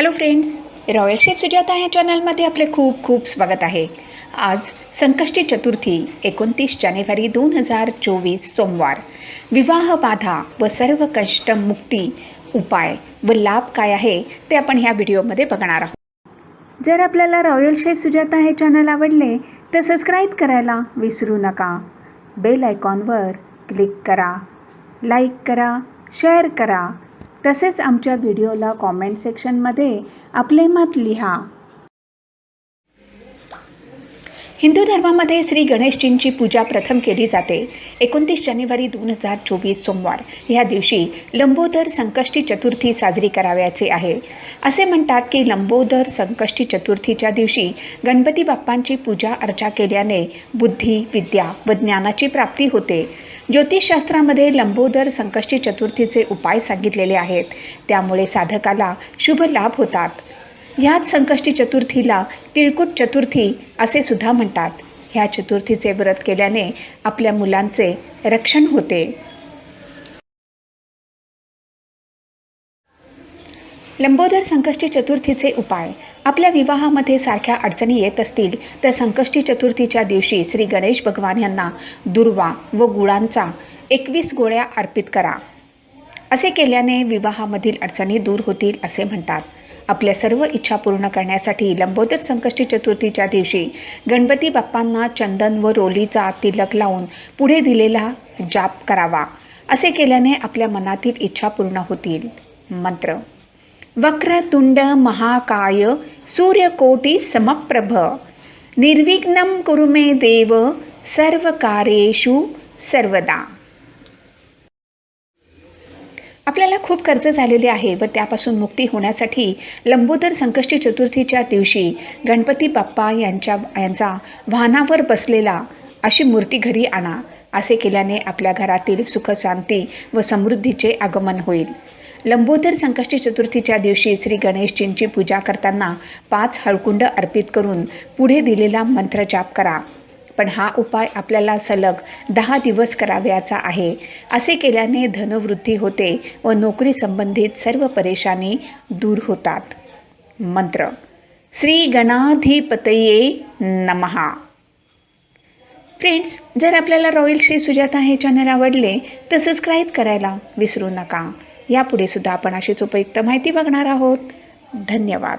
Hello friends royal chef Sujata ह्या चॅनलमध्ये आपले खूप खूप स्वागत आहे. आज संकष्टी चतुर्थी एकोणतीस जानेवारी दोन हजार चोवीस सोमवार. विवाह बाधा व सर्व कष्ट मुक्ती उपाय व लाभ काय आहे ते आपण ह्या व्हिडिओमध्ये बघणार आहोत. जर आपल्याला रॉयल शेफ सुजाता हे चॅनल आवडले तर सबस्क्राईब करायला विसरू नका. बेल आयकॉनवर क्लिक करा. लाईक करा. शेअर करा. तसेच आमच्या व्हिडिओला कॉमेंट सेक्शनमध्ये आपले मत लिहा. हिंदू धर्मामध्ये श्री गणेशजींची पूजा प्रथम केली जाते. एकोणतीस जानेवारी दोन हजार चोवीस सोमवार. ह्या दिवशी लंबोदर संकष्टी चतुर्थी साजरी करावयाचे आहे. असे म्हणतात की लंबोदर संकष्टी चतुर्थीच्या दिवशी गणपती बाप्पांची पूजा अर्चा केल्याने बुद्धी विद्या व ज्ञानाची प्राप्ती होते. ज्योतिषशास्त्रामध्ये लंबोदर संकष्टी चतुर्थीचे उपाय सांगितलेले आहेत. त्यामुळे साधकाला शुभ लाभ होतात. ह्याच संकष्टी चतुर्थीला तिळकुट चतुर्थी असे सुद्धा म्हणतात. ह्या चतुर्थीचे व्रत केल्याने आपल्या मुलांचे रक्षण होते. लंबोदर संकष्टी चतुर्थीचे उपाय. आपल्या विवाहामध्ये सारख्या अडचणी येत असतील तर संकष्टी चतुर्थीच्या दिवशी श्री गणेश भगवान यांना दुर्वा व गुळांचा एकवीस गोळ्या अर्पित करा. असे केल्याने विवाहामधील अडचणी दूर होतील असे म्हणतात. आपल्या सर्व इच्छा पूर्ण करण्यासाठी लंबोदर संकष्टी चतुर्थीच्या दिवशी गणपती बाप्पांना चंदन व रोलीचा तिलक लावून पुढे दिलेला जाप करावा असे केल्याने आपल्या मनातील इच्छा पूर्ण होतील. मंत्र वक्रतुंड महाकाय सूर्यकोटी समप्रभ निर्विघ्नं कुरु मे देव सर्व कार्येषु सर्वदा. आपल्याला खूप कर्ज झालेले आहे व त्यापासून मुक्ती होण्यासाठी लंबोदर संकष्टी चतुर्थीच्या दिवशी गणपती बाप्पा यांच्या यांचा वाहनावर बसलेला अशी मूर्ती घरी आणा असे केल्याने आपल्या घरातील सुखशांती व समृद्धीचे आगमन होईल. लंबोदर संकष्टी चतुर्थीच्या दिवशी श्री गणेशजींची पूजा करताना पाच हळकुंड अर्पित करून पुढे दिलेला मंत्र जाप करा. पण हा उपाय आपल्याला सलग दहा दिवस करावयाचा आहे. असे केल्याने धनवृद्धी होते व नोकरी संबंधित सर्व परेशानी दूर होतात. मंत्र. श्री गणाधिपतये नमहा फ्रेंड्स जर आपल्याला रॉयल श्री सुजाता हे चॅनल आवडले तर सबस्क्राईब करायला विसरू नका. यापुढे सुद्धा आपण अशीच उपयुक्त माहिती बघणार आहोत. धन्यवाद.